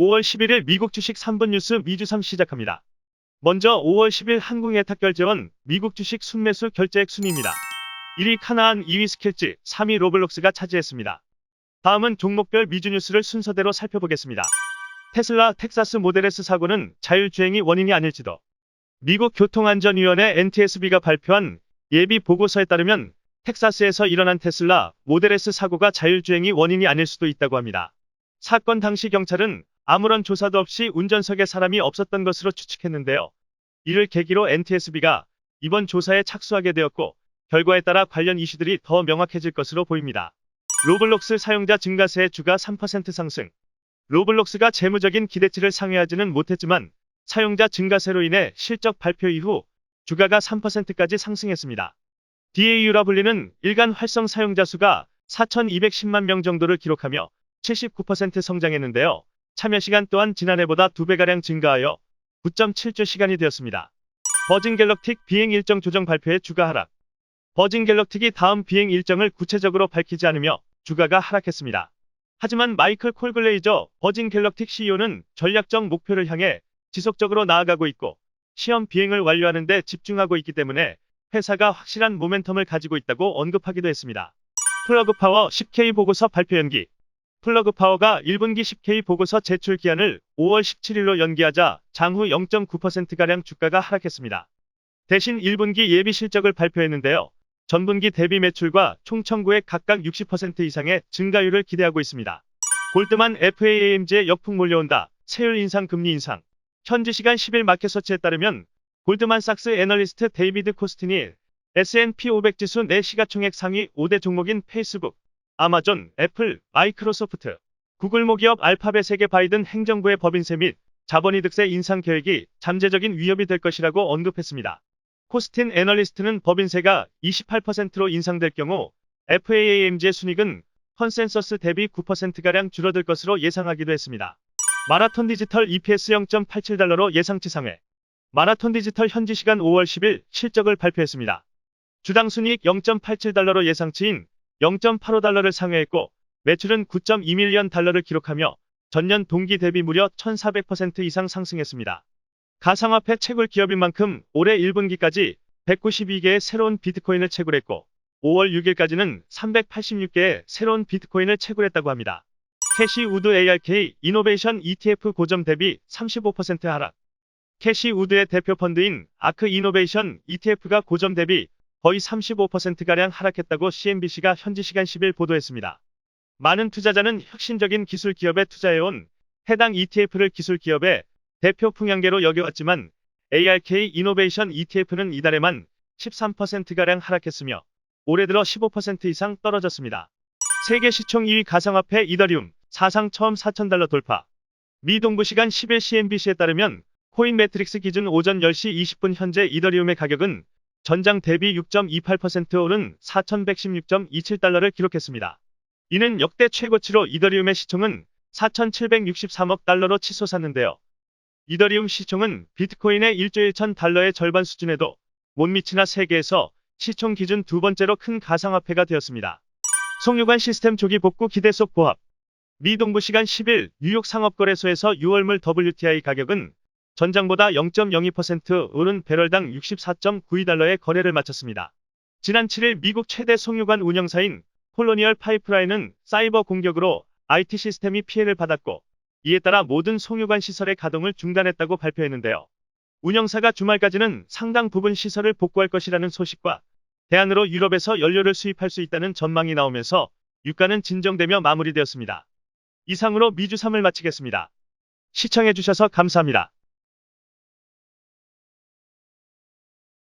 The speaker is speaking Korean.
5월 11일 미국 주식 3분 뉴스 미주삼 시작합니다. 먼저 5월 10일 한국예탁 결제원 미국 주식 순매수 결제액 순입니다. 1위 카나안, 2위 스케치, 3위 로블록스가 차지했습니다. 다음은 종목별 미주 뉴스를 순서대로 살펴보겠습니다. 테슬라 텍사스 모델 S 사고는 자율주행이 원인이 아닐지도. 미국 교통안전위원회 NTSB가 발표한 예비 보고서에 따르면 텍사스에서 일어난 테슬라 모델 S 사고가 자율주행이 원인이 아닐 수도 있다고 합니다. 사건 당시 경찰은 아무런 조사도 없이 운전석에 사람이 없었던 것으로 추측했는데요. 이를 계기로 NTSB가 이번 조사에 착수하게 되었고 결과에 따라 관련 이슈들이 더 명확해질 것으로 보입니다. 로블록스 사용자 증가세의 주가 3% 상승. 로블록스가 재무적인 기대치를 상회하지는 못했지만 사용자 증가세로 인해 실적 발표 이후 주가가 3%까지 상승했습니다. DAU라 불리는 일간 활성 사용자 수가 4,210만 명 정도를 기록하며 79% 성장했는데요. 참여 시간 또한 지난해보다 2배가량 증가하여 9.7조 시간이 되었습니다. 버진 갤럭틱 비행 일정 조정 발표에 주가 하락. 버진 갤럭틱이 다음 비행 일정을 구체적으로 밝히지 않으며 주가가 하락했습니다. 하지만 마이클 콜글레이저 버진 갤럭틱 CEO는 전략적 목표를 향해 지속적으로 나아가고 있고 시험 비행을 완료하는 데 집중하고 있기 때문에 회사가 확실한 모멘텀을 가지고 있다고 언급하기도 했습니다. 플러그 파워 10K 보고서 발표 연기. 플러그 파워가 1분기 10K 보고서 제출 기한을 5월 17일로 연기하자 장후 0.9%가량 주가가 하락했습니다. 대신 1분기 예비 실적을 발표했는데요. 전분기 대비 매출과 총 청구액 각각 60% 이상의 증가율을 기대하고 있습니다. 골드만 FAAMG에 역풍 몰려온다. 세율 인상 금리 인상. 현지 시간 10일 마켓서치에 따르면 골드만삭스 애널리스트 데이비드 코스틴이 S&P 500 지수 내 시가총액 상위 5대 종목인 페이스북, 아마존, 애플, 마이크로소프트, 구글 모기업 알파벳 세계 바이든 행정부의 법인세 및 자본이득세 인상 계획이 잠재적인 위협이 될 것이라고 언급했습니다. 코스틴 애널리스트는 법인세가 28%로 인상될 경우 FAAMG의 순익은 컨센서스 대비 9%가량 줄어들 것으로 예상하기도 했습니다. 마라톤 디지털 EPS 0.87달러로 예상치 상회. 마라톤 디지털 현지 시간 5월 10일 실적을 발표했습니다. 주당 순이익 0.87달러로 예상치인 0.85달러를 상회했고 매출은 9.2밀리언 달러를 기록하며 전년 동기 대비 무려 1400% 이상 상승했습니다. 가상화폐 채굴 기업인 만큼 올해 1분기까지 192개의 새로운 비트코인을 채굴했고 5월 6일까지는 386개의 새로운 비트코인을 채굴했다고 합니다. 캐시 우드 ARK 이노베이션 ETF 고점 대비 35% 하락. 캐시 우드의 대표 펀드인 아크 이노베이션 ETF가 고점 대비 거의 35%가량 하락했다고 CNBC가 현지 시간 10일 보도했습니다. 많은 투자자는 혁신적인 기술 기업에 투자해온 해당 ETF를 기술 기업의 대표 풍향계로 여겨왔지만 ARK 이노베이션 ETF는 이달에만 13%가량 하락했으며 올해 들어 15% 이상 떨어졌습니다. 세계 시총 2위 가상화폐 이더리움 사상 처음 4,000달러 돌파. 미 동부 시간 10일 CNBC에 따르면 코인 매트릭스 기준 오전 10시 20분 현재 이더리움의 가격은 전장 대비 6.28% 오른 4,116.27달러를 기록했습니다. 이는 역대 최고치로 이더리움의 시총은 4,763억 달러로 치솟았는데요. 이더리움 시총은 비트코인의 1조 1천 달러의 절반 수준에도 못 미치나 세계에서 시총 기준 두 번째로 큰 가상화폐가 되었습니다. 송유관 시스템 조기 복구 기대 속 보합. 미 동부 시간 10일 뉴욕 상업거래소에서 6월물 WTI 가격은 전장보다 0.02% 오른 배럴당 64.92달러의 거래를 마쳤습니다. 지난 7일 미국 최대 송유관 운영사인 콜로니얼 파이프라인은 사이버 공격으로 IT 시스템이 피해를 받았고 이에 따라 모든 송유관 시설의 가동을 중단했다고 발표했는데요. 운영사가 주말까지는 상당 부분 시설을 복구할 것이라는 소식과 대안으로 유럽에서 연료를 수입할 수 있다는 전망이 나오면서 유가는 진정되며 마무리되었습니다. 이상으로 미주 3을 마치겠습니다. 시청해주셔서 감사합니다.